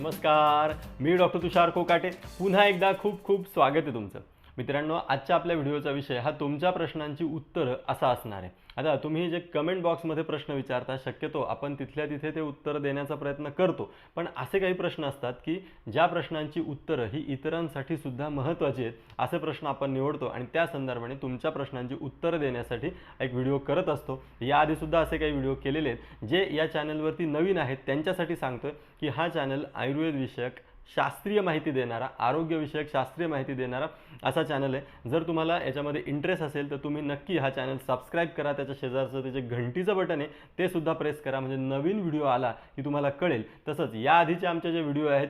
नमस्कार मी डॉक्टर तुषार कोकाटे. पुन्हा एकदा खूप खूप स्वागत आहे तुमचं. मित्रांनो आजच्या आपल्या व्हिडिओचा विषय हा तुमच्या प्रश्नांची उत्तरं असा असणार आहे. आता तुम्ही जे कमेंट बॉक्समध्ये प्रश्न विचारता शक्यतो आपण तिथल्या तिथे ते उत्तर देण्याचा प्रयत्न करतो. पण असे काही प्रश्न असतात की ज्या प्रश्नांची उत्तरं ही इतरांसाठी सुद्धा महत्त्वाची आहेत असे प्रश्न आपण निवडतो आणि त्या संदर्भाने तुमच्या प्रश्नांची उत्तरं देण्यासाठी एक व्हिडिओ करत असतो. याआधीसुद्धा असे काही व्हिडिओ केलेले आहेत. जे या चॅनलवरती नवीन आहेत त्यांच्यासाठी सांगतोय की हा चॅनल आयुर्वेद विषयक शास्त्रीय माहिती देणारा आरोग्यविषयक शास्त्रीय माहिती देणारा असा चॅनल आहे. जर तुम्हाला याच्यामध्ये इंटरेस्ट असेल तर तुम्ही नक्की हा चॅनल सबस्क्राईब करा. त्याच्या शेजारचं ते जे घंटीचं बटन आहे ते सुद्धा प्रेस करा. म्हणजे नवीन व्हिडिओ आला की तुम्हाला कळेल. तसंच याआधीचे आमचे जे व्हिडिओ आहेत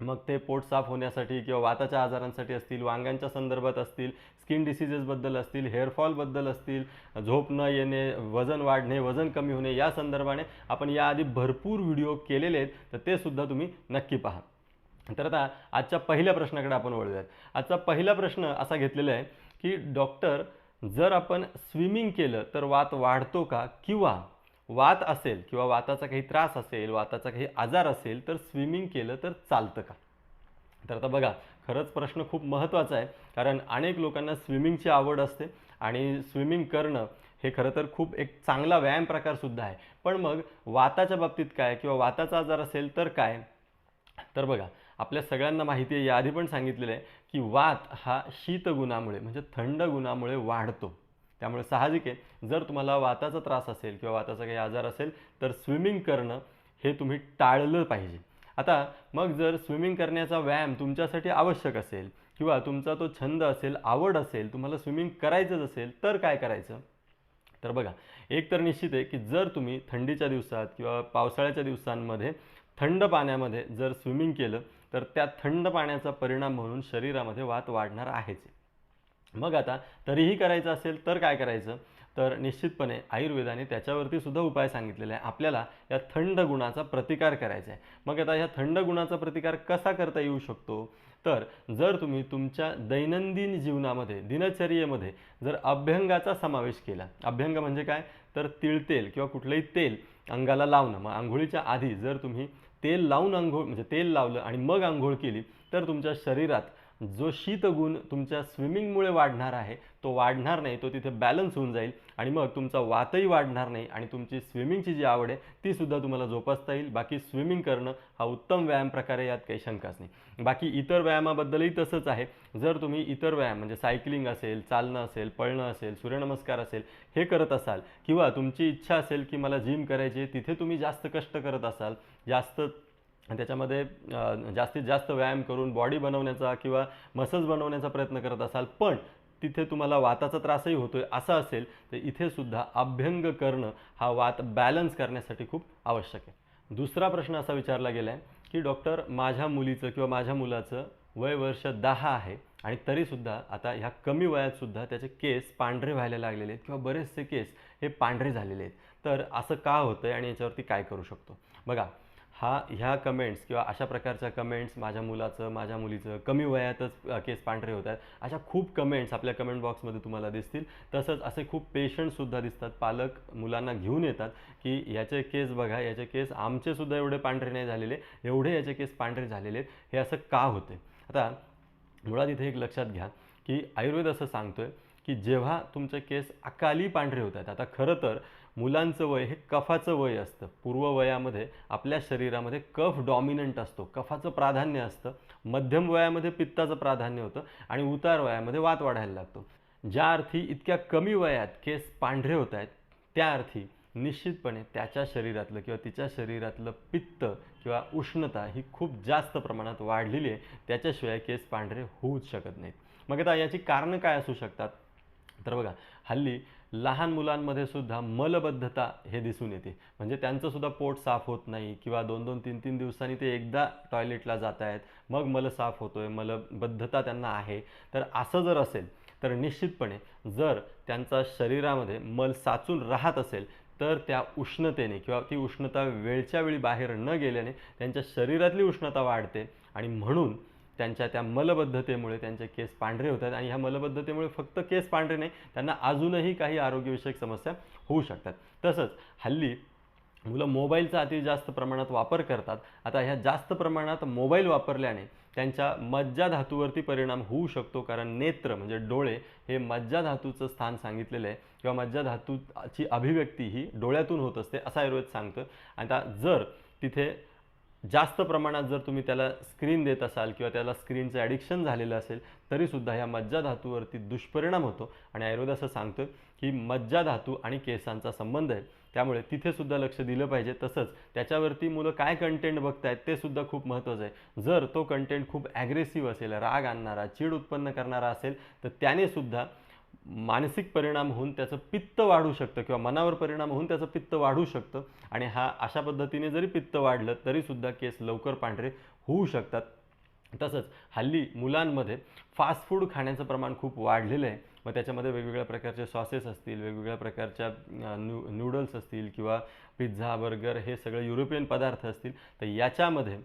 मग ते पोट साफ होण्यासाठी किंवा वाताच्या आजारांसाठी असतील वांग्यांच्या संदर्भात असतील स्किन डिसिजेसबद्दल असतील हेअरफॉलबद्दल असतील झोप न येणे वजन वाढणे वजन कमी होणे या संदर्भाने आपण याआधी भरपूर व्हिडिओ केलेले आहेत. तर ते सुद्धा तुम्ही नक्की पहा. तर आता आजच्या पहिल्या प्रश्नाकडे आपण वळूयात. आजचा पहिला प्रश्न असा घेतलेला आहे की डॉक्टर जर आपण स्विमिंग केलं तर वात वाढतो का? किंवा वात असेल किंवा वाताचा काही त्रास असेल वाताचा काही आजार असेल तर स्विमिंग केलं तर चालतं का? तर आता बघा खरंच प्रश्न खूप महत्त्वाचा आहे कारण अनेक लोकांना स्विमिंगची आवड असते आणि स्विमिंग करणं हे खरं तर खूप एक चांगला व्यायाम प्रकारसुद्धा आहे. पण मग वाताच्या बाबतीत काय? किंवा वाताचा आजार असेल तर काय? तर बघा आपल्या सगळ्यांना माहिती आहे याआधी पण सांगितलेलं आहे की वात हा शीतगुणामुळे म्हणजे थंड गुणामुळे वाढतो. त्यामुळे साहजिक आहे जर तुम्हाला वाताचा त्रास असेल किंवा वाताचा काही आजार असेल तर स्विमिंग करणं हे तुम्ही टाळलं पाहिजे. आता मग जर स्विमिंग करण्याचा व्यायाम तुमच्यासाठी आवश्यक असेल किंवा तुमचा तो छंद असेल आवड असेल तुम्हाला स्विमिंग करायचंच असेल तर काय करायचं? तर बघा एक तर निश्चित आहे की जर तुम्ही थंडीच्या दिवसात किंवा पावसाळ्याच्या दिवसांमध्ये थंड पाण्यामध्ये जर स्विमिंग केलं तर त्या थंड पाण्याचा परिणाम म्हणून शरीरामध्ये वात वाढणार आहेच. मग आता तरीही करायचं असेल तर काय करायचं? तर निश्चितपणे आयुर्वेदाने त्याच्यावरती सुद्धा उपाय सांगितलेला आहे. आपल्याला या थंड गुणाचा प्रतिकार करायचा आहे. मग आता ह्या थंड गुणाचा प्रतिकार कसा करता येऊ शकतो? तर जर तुम्ही तुमच्या दैनंदिन जीवनामध्ये दिनचर्येमध्ये जर अभ्यंगाचा समावेश केला अभ्यंग म्हणजे काय? तर तिळतेल किंवा कुठलंही तेल अंगाला लावणं. मग आंघोळीच्या आधी जर तुम्ही तेल लावून आंघोळ म्हणजे तेल लावलं आणि मग आंघोळ केली तर तुमच्या शरीरात जो शीतगुण तुमच्या स्विमिंगमुळे वाढणार आहे तो वाढणार नाही तो तिथे बॅलन्स होऊन जाईल आणि मग तुमचा वातही वाढणार नाही आणि तुमची स्विमिंगची जी आवड आहे ती सुद्धा तुम्हाला जोपासता येईल. बाकी स्विमिंग करणं हा उत्तम व्यायाम प्रकार आहे यात काही शंकाच नाही. बाकी इतर व्यायामाबद्दलही तसंच आहे. जर तुम्ही इतर व्यायाम म्हणजे सायकलिंग असेल चालणं असेल पळणं असेल सूर्यनमस्कार असेल हे करत असाल किंवा तुमची इच्छा असेल की मला जिम करायची आहे तिथे तुम्ही जास्त कष्ट करत असाल जास्त त्याच्यामध्ये जास्तीत जास्त व्यायाम करून बॉडी बनवण्याचा किंवा मसल्स बनवण्याचा प्रयत्न करत असाल पण तिथे तुम्हाला वाताचा त्रासही होतोय असं असेल तर इथे सुद्धा अभ्यंग करणं हा वात बॅलन्स करण्यासाठी खूप आवश्यक आहे. दुसरा प्रश्न असा विचारला गेला आहे की डॉक्टर माझ्या मुलीचं किंवा माझ्या मुलाचं वय वर्ष दहा आहे आणि तरीसुद्धा आता ह्या कमी वयातसुद्धा त्याचे केस पांढरे व्हायला लागलेले आहेत किंवा बरेचसे केस हे पांढरे झालेले आहेत. तर असं का होतं आहे आणि याच्यावरती काय करू शकतो? बघा हा ह्या कमेंट्स किंवा अशा प्रकारच्या कमेंट्स माझ्या मुलाचं माझ्या मुलीचं कमी वयातच केस पांढरे होत आहेत. अशा खूप कमेंट्स आपल्या कमेंट बॉक्समध्ये तुम्हाला दिसतील. तसंच असे खूप पेशंटसुद्धा दिसतात. पालक मुलांना घेऊन येतात की याचे केस बघा याचे केस आमचे सुद्धा एवढे पांढरे नाही झालेले एवढे याचे केस पांढरे झालेले आहेत. हे असं का होते? आता मुळात इथे एक लक्षात घ्या की आयुर्वेद असं सांगतोय की जेव्हा तुमचे केस अकाली पांढरे होत आहेत आता खरं तर मुलांचं वय हे कफाचं वय असतं. पूर्व वयामध्ये आपल्या शरीरामध्ये कफ डॉमिनंट असतो. कफाचं प्राधान्य असतं. मध्यम वयामध्ये पित्ताचं प्राधान्य होतं आणि उतार वयामध्ये वात वाढायला लागतो. ज्या अर्थी इतक्या कमी वयात केस पांढरे होत आहेत त्या अर्थी निश्चितपणे त्याच्या शरीरातलं किंवा तिच्या शरीरातलं पित्त किंवा उष्णता ही खूप जास्त प्रमाणात वाढलेली आहे. त्याच्याशिवाय केस पांढरे होऊच शकत नाहीत. मग आता याची कारणं काय असू शकतात? तर बघा हल्ली लहान मुलांमध्ये सुद्धा मलबद्धता हे दिसून येते. म्हणजे त्यांचंसुद्धा पोट साफ होत नाही किंवा दोन दोन तीन तीन दिवसांनी ते एकदा टॉयलेटला जात आहेत मग मल साफ होतो आहे मलबद्धता त्यांना आहे. तर असं जर असेल तर निश्चितपणे जर त्यांचा शरीरामध्ये मल साचून राहत असेल तर त्या उष्णतेने किंवा ती उष्णता वेळच्या वेळी बाहेर न गेल्याने त्यांच्या शरीरातली उष्णता वाढते आणि म्हणून त्यांच्या त्या मलबद्धतेमुळे त्यांचे केस पांढरे होतात आणि ह्या मलबद्धतेमुळे फक्त केस पांढरे नाही त्यांना अजूनही काही आरोग्यविषयक समस्या होऊ शकतात. तसंच हल्ली मुलं मोबाईलचा अति जास्त प्रमाणात वापर करतात. आता ह्या जास्त प्रमाणात मोबाईल वापरल्याने त्यांच्या मज्जा धातूवरती परिणाम होऊ शकतो कारण नेत्र म्हणजे डोळे हे मज्जा धातूचं स्थान सांगितलेलं आहे किंवा मज्जा धातूची अभिव्यक्ती ही डोळ्यातून होत असते असा आयुर्वेद सांगतं आता जर तिथे जास्त प्रमाणात जर तुम्ही त्याला स्क्रीन देत असाल किंवा त्याला स्क्रीनचं ॲडिक्शन झालेलं असेल तरीसुद्धा ह्या मज्जा धातूवरती दुष्परिणाम होतो. आणि आयुर्वेद असं सांगतं की मज्जा धातू आणि केसांचा संबंध आहे. त्यामुळे तिथेसुद्धा लक्ष दिलं पाहिजे. तसंच त्याच्यावरती मुलं काय कंटेंट बघतायत ते सुद्धा खूप महत्त्वाचं आहे. जर तो कंटेंट खूप ॲग्रेसिव्ह असेल राग आणणारा चीड उत्पन्न करणारा असेल तर त्यानेसुद्धा मानसिक परिणाम होऊन त्याचं पित्त वाढू शकतं किंवा मनावर परिणाम होऊन त्याचं पित्त वाढू शकतं. आणि हा अशा पद्धतीने जरी पित्त वाढलं तरीसुद्धा केस लवकर पांढरे होऊ शकतात. तसंच हल्ली मुलांमध्ये फास्ट फूड खाण्याचं प्रमाण खूप वाढलेलं आहे. मग त्याच्यामध्ये वेगवेगळ्या प्रकारचे सॉसेस असतील वेगवेगळ्या प्रकारच्या न्यू नूडल्स असतील किंवा पिझ्झा बर्गर हे सगळे युरोपियन पदार्थ असतील. तर याच्यामध्ये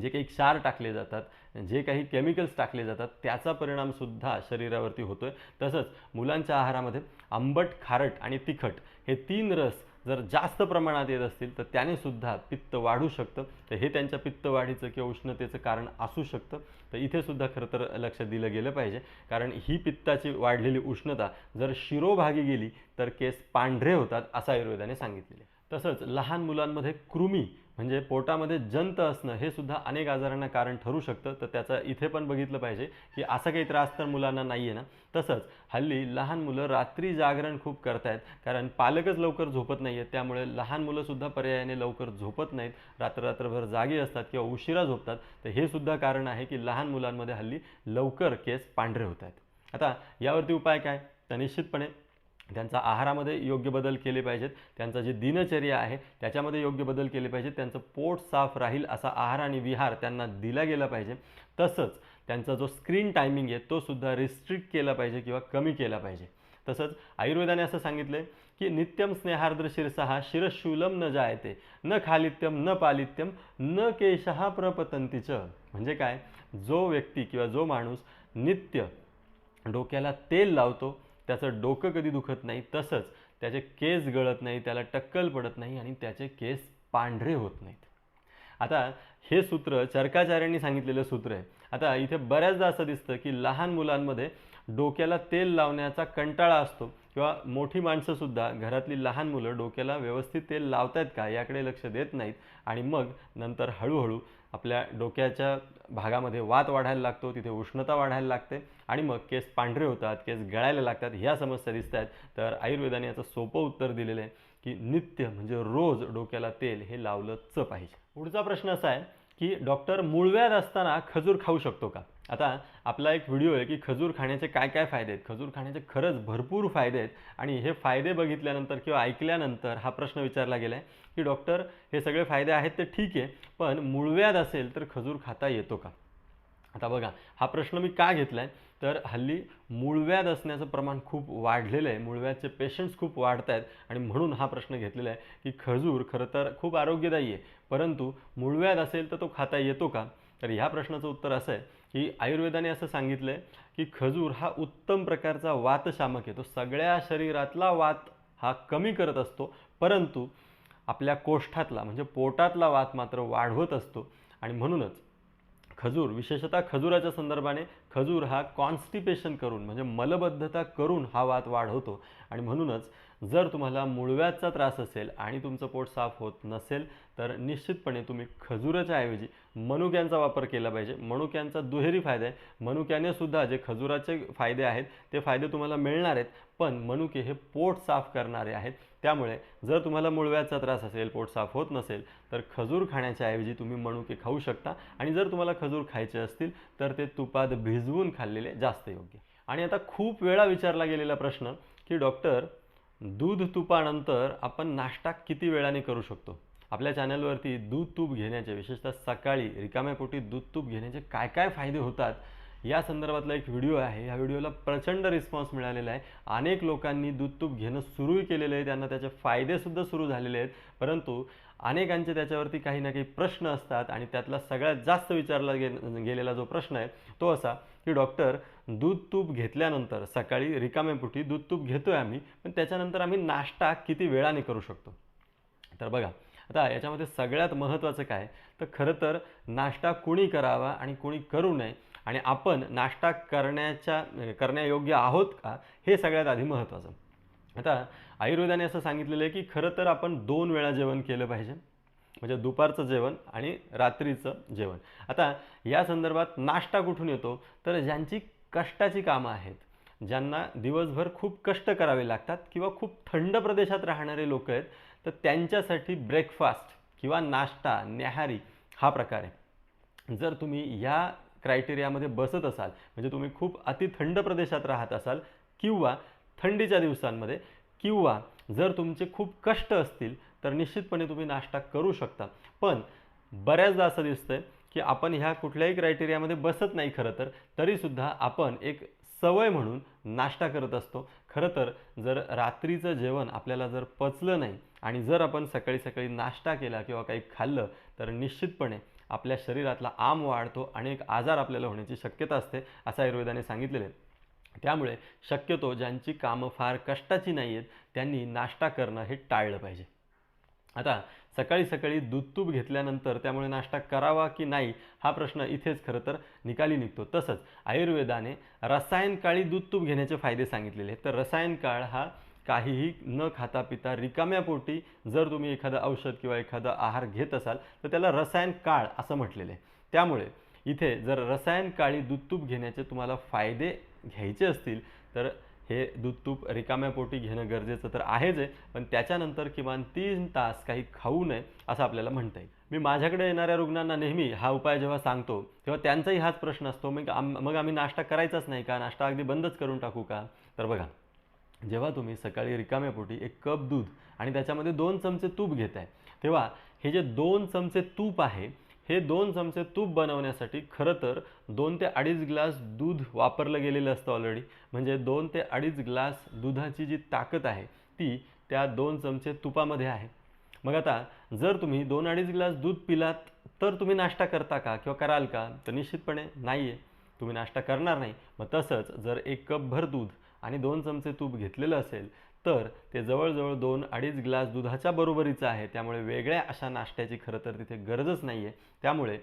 जे काही क्षार टाकले जातात जे काही केमिकल्स टाकले जातात त्याचा परिणामसुद्धा शरीरावरती होतो आहे तसंच मुलांच्या आहारामध्ये आंबट खारट आणि तिखट हे तीन रस जर जास्त प्रमाणात येत असतील तर त्याने सुद्धा पित्त वाढू शकतं. तर हे त्यांच्या पित्त वाढीचं किंवा उष्णतेचं कारण असू शकतं. तर इथेसुद्धा खरं तर लक्ष दिलं गेलं पाहिजे. कारण ही पित्ताची वाढलेली उष्णता जर शिरोभागी गेली तर केस पांढरे होतात असं आयुर्वेदाने सांगितलेले तसंच लहान मुलांमध्ये कृमी म्हणजे पोटामध्ये जंत असणं हे सुद्धा अनेक आजारांना कारण ठरू शकतं. तर त्याचं इथे पण बघितलं पाहिजे की असा काही त्रास तर मुलांना नाही आहे ना. तसंच हल्ली लहान मुलं रात्री जागरण खूप करतायत कारण पालकच लवकर झोपत नाही आहेत त्यामुळे लहान मुलंसुद्धा पर्यायाने लवकर झोपत नाहीत. रात्र रात्रभर जागी असतात किंवा उशिरा झोपतात. तर हे सुद्धा कारण आहे की लहान मुलांमध्ये हल्ली लवकर केस पांढरे होत आहेत आता यावरती उपाय काय? तर निश्चितपणे त्यांचा आहारामध्ये योग्य बदल केले पाहिजेत. त्यांचा जी दिनचर्या आहे त्याच्यामध्ये योग्य बदल केले पाहिजेत. त्यांचं पोट साफ राहील असा आहार आणि विहार त्यांना दिला गेला पाहिजे. तसंच त्यांचा जो स्क्रीन टायमिंग आहे तो सुद्धा रिस्ट्रिक्ट केला पाहिजे किंवा कमी केला पाहिजे. तसंच आयुर्वेदाने असं सांगितलं आहे की नित्यम स्नेहार्द्र शिरसहा शिरशूलम न जायते न खालित्यम न पालित्यम न केशहा प्रपतंतीच म्हणजे काय? जो व्यक्ती किंवा जो माणूस नित्य डोक्याला तेल लावतो त्याचं डोकं कधी दुखत नाही तसंच त्याचे केस गळत नाही त्याला टक्कल पडत नाही आणि त्याचे केस पांढरे होत नाहीत. आता हे सूत्र चरकाचार्यांनी सांगितलेलं सूत्र आहे. आता इथे बऱ्याचदा असं दिसतं की लहान मुलांमध्ये डोक्याला तेल लावण्याचा कंटाळा असतो. किंवा मोठी माणसंसुद्धा घरातली लहान मुलं डोक्याला व्यवस्थित तेल लावतायत का याकडे लक्ष देत नाहीत. आणि मग नंतर हळूहळू आपल्या डोक्याच्या भागामध्ये वात वाढायला लागतो तिथे उष्णता वाढायला लागते. आणि मग केस पांढरे होतात केस गळायला लागतात ह्या समस्या दिसत आहेत तर आयुर्वेदाने याचं सोपं उत्तर दिलेलं आहे की नित्य म्हणजे रोज डोक्याला तेल हे लावलंच पाहिजे. पुढचा प्रश्न असा आहे की डॉक्टर मूळव्याध असताना खजूर खाऊ शकतो का? आता आपला एक व्हिडिओ आहे की खजूर खाण्याचे काय काय फायदे आहेत? खजूर खाण्याचे खरंच भरपूर फायदे आहेत. आणि हे फायदे बघितल्यानंतर किंवा ऐकल्यानंतर हा प्रश्न विचारला गेला आहे की डॉक्टर हे सगळे फायदे आहेत ते ठीक आहे पण मूळव्याध असेल तर खजूर खाता येतो का? आता बघा हा प्रश्न मी का घेतला आहे तर हल्ली मूळव्याध असण्याचं प्रमाण खूप वाढलेलं आहे. मूळव्याधचे पेशंट्स खूप वाढत आहेत. आणि म्हणून हा प्रश्न घेतलेला आहे की खजूर खरं तर खूप आरोग्यदायी आहे. परंतु मूळव्याध असेल तर तो खाता येतो का? तर ह्या प्रश्नाचं उत्तर असं आहे की आयुर्वेदाने असं सांगितलं आहे की खजूर हा उत्तम प्रकारचा वातशामक आहे. तो सगळ्या शरीरातला वात हा कमी करत असतो परंतु आपल्या कोष्ठातला म्हणजे पोटातला वात मात्र वाढवत असतो. आणि म्हणूनच खजूर विशेषतः खजुराच्या संदर्भाने खजूर हा कॉन्स्टिपेशन करून म्हणजे मलबद्धता करून हा वात वाढवतो. आणि म्हणूनच जर तुम्हाला मुळव्याचा त्रास असेल आणि तुमचं पोट साफ होत नसेल तर निश्चितपणे तुम्ही खजुराच्या ऐवजी मनुक्यांचा वापर केला पाहिजे. मनुक्यांचा दुहेरी फायदा आहे. मनुक्याने सुद्धा जे खजुराचे फायदे आहेत ते फायदे तुम्हाला मिळणार आहेत पण मनुके हे पोट साफ करणारे आहेत. त्यामुळे जर तुम्हाला मुळव्याचा त्रास असेल पोट साफ होत नसेल तर खजूर खाण्याच्या ऐवजी तुम्ही मणुके खाऊ शकता. आणि जर तुम्हाला खजूर खायचे असतील तर ते तुपात भिजवून खाल्लेले जास्त योग्य. आणि आता खूप वेळा विचारला गेलेला प्रश्न की डॉक्टर दूध तुपानंतर आपण नाश्ता किती वेळाने करू शकतो? आपल्या चॅनलवरती दूध तूप घेण्याचे विशेषतः सकाळी रिकाम्या पोटी दूध तूप घेण्याचे काय काय फायदे होतात? या संदर्भातला एक व्हिडिओ आहे. या व्हिडिओला प्रचंड रिस्पॉन्स मिळालेला आहे. अनेक लोकांनी दूध तूप घेणं सुरूही केलेलं आहे. त्यांना त्याचे फायदेसुद्धा सुरू झालेले आहेत. परंतु अनेकांचे त्याच्यावरती काही ना काही प्रश्न असतात आणि त्यातला सगळ्यात जास्त विचारला गे गेलेला जो प्रश्न आहे तो असा की डॉक्टर दूध तूप घेतल्यानंतर सकाळी रिकाम्यापुटी दूध तूप घेतोय आम्ही पण त्याच्यानंतर आम्ही नाश्ता किती वेळाने करू शकतो? तर बघा आता याच्यामध्ये सगळ्यात महत्त्वाचं काय? तर खरं तर नाश्ता कुणी करावा आणि कुणी करू नये आणि आपण नाश्ता करण्याच्या करण्यायोग्य आहोत का हे सगळ्यात आधी महत्त्वाचं. आता आयुर्वेदाने असं सांगितलेलं आहे की खरं तर आपण दोन वेळा जेवण केलं पाहिजे. म्हणजे दुपारचं जेवण आणि रात्रीचं जेवण. आता या संदर्भात नाश्ता कुठून येतो? तर ज्यांची कष्टाची कामं आहेत ज्यांना दिवसभर खूप कष्ट करावे लागतात किंवा खूप थंड प्रदेशात राहणारे लोक आहेत तर त्यांच्यासाठी ब्रेकफास्ट किंवा नाश्ता न्याहारी हा प्रकार आहे. जर तुम्ही या क्रायटेरियामध्ये बसत असाल म्हणजे तुम्ही खूप अति थंड प्रदेशात राहत असाल किंवा थंडीच्या दिवसांमध्ये किंवा जर तुमचे खूप कष्ट असतील तर निश्चितपणे तुम्ही नाश्ता करू शकता. पण बऱ्याचदा असं दिसतंय की आपण ह्या कुठल्याही क्रायटेरियामध्ये बसत नाही खरं तर तरीसुद्धा आपण एक सवय म्हणून नाश्ता करत असतो. खरं तर जर रात्रीचं जेवण आपल्याला जर पचलं नाही आणि जर आपण सकाळी सकाळी नाश्ता केला किंवा काही खाल्लं तर निश्चितपणे आपल्या शरीरातला आम वाढतो आणि एक आजार आपल्याला होण्याची शक्यता असते असं आयुर्वेदाने सांगितलेलं आहे. त्यामुळे शक्यतो ज्यांची कामं फार कष्टाची नाही आहेत त्यांनी नाश्ता करणं हे टाळलं पाहिजे. आता सकाळी सकाळी दूध तूप घेतल्यानंतर त्यामुळे नाश्ता करावा की नाही हा प्रश्न इथेच खरं तर निकाली निघतो. तसंच आयुर्वेदाने रसायन काळी दूध तूप घेण्याचे फायदे सांगितलेले तर रसायन काळ हा काहीही न खाता पिता रिकाम्या पोटी जर तुम्ही एखादं औषध किंवा एखादा आहार घेत असाल तर त्याला रसायन काळ असं म्हटलेलं आहे. त्यामुळे इथे जर रसायन काळी दूधतूप घेण्याचे तुम्हाला फायदे घ्यायचे असतील तर हे दूधतूप रिकाम्या पोटी घेणं गरजेचं तर आहेच आहे पण त्याच्यानंतर किमान तीन तास काही खाऊ नये असं आपल्याला म्हणता येईल. मी माझ्याकडे येणाऱ्या रुग्णांना नेहमी हा उपाय जेव्हा सांगतो तेव्हा त्यांचाही हाच प्रश्न असतो मग आम मग आम्ही नाश्ता करायचाच नाही का? नाश्ता अगदी बंदच करून टाकू का? तर बघा. जेव्हा तुम्ही सकाळी रिकाम्यापोटी एक कप दूध आणि त्याच्यामध्ये दोन चमचे तूप घेत आहे तेव्हा हे जे दोन चमचे तूप आहे हे दोन चमचे तूप बनवण्यासाठी खरं तर दोन ते अडीच ग्लास दूध वापरलं गेलेलं असतं ऑलरेडी म्हणजे दोन ते अडीच ग्लास दुधाची जी ताकद आहे ती त्या दोन चमचे तुपामध्ये आहे. मग आता जर तुम्ही दोन अडीच ग्लास दूध पिलात तर तुम्ही नाश्ता करता का किंवा कराल का? तर निश्चितपणे नाही आहे तुम्ही नाश्ता करणार नाही. मग तसंच जर एक कपभर दूध आणि दोन चमचे तूप घेतलेलं असेल तर ते जवळजवळ दोन अडीच ग्लास दुधाच्या बरोबरीचं आहे. त्यामुळे वेगळ्या अशा नाश्त्याची खरं तर तिथे गरजच नाही आहे त्यामुळे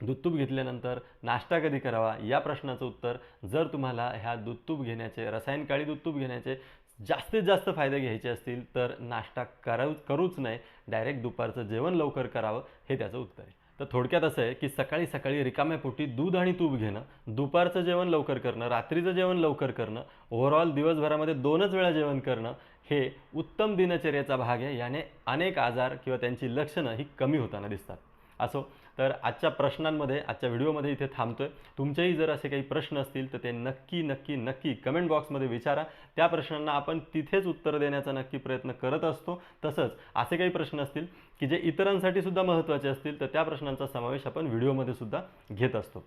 दूध तूप घेतल्यानंतर नाश्ता कधी करावा? या प्रश्नाचं उत्तर जर तुम्हाला ह्या दूध तूप घेण्याचे रसायनकाळी दूधतूप दूध तूप घेण्याचे जास्तीत जास्त फायदे घ्यायचे असतील तर नाश्ता करू करूच नाही डायरेक्ट दुपारचं जेवण लवकर करावं हे त्याचं उत्तर आहे. तर थोडक्यात असं आहे की सकाळी सकाळी रिकाम्या पोटी दूध आणि तूप घेणं दुपारचं जेवण लवकर करणं रात्रीचं जेवण लवकर करणं ओव्हरऑल दिवसभरामध्ये दोनच वेळा जेवण करणं हे उत्तम दिनचर्याचा भाग आहे. याने अनेक आजार किंवा त्यांची लक्षणं ही कमी होताना दिसतात. असो तर आजच्या प्रश्नांमध्ये आजच्या व्हिडिओमध्ये इथे थांबतोय. तुमचेही जर असे काही प्रश्न असतील तर ते नक्की नक्की नक्की कमेंट बॉक्समध्ये विचारा. त्या प्रश्नांना आपण तिथेच उत्तर देण्याचा नक्की प्रयत्न करत असतो. तसंच असे काही प्रश्न असतील की जे इतरांसाठी सुद्धा महत्त्वाचे असतील तर त्या प्रश्नांचा समावेश आपण व्हिडिओमध्ये सुद्धा घेत असतो.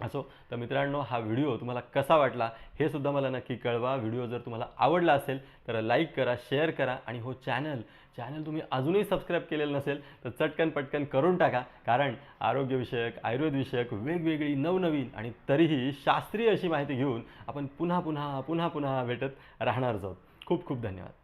असो तर मित्रांनो हा व्हिडिओ तुम्हाला कसा वाटला हे सुद्धा मला नक्की कळवा. व्हिडिओ जर तुम्हाला आवडला असेल तर लाईक करा शेअर करा आणि हो चॅनल चॅनल तुम्ही अजूनही सबस्क्राईब केलेलं नसेल तर चटकन पटकन करून टाका. कारण आरोग्यविषयक आयुर्वेदविषयक वेगवेगळी नवनवीन आणि तरीही शास्त्रीय अशी माहिती घेऊन आपण पुन्हा पुन्हा पुन्हा पुन्हा भेटत राहणार आहोत. खूप खूप धन्यवाद.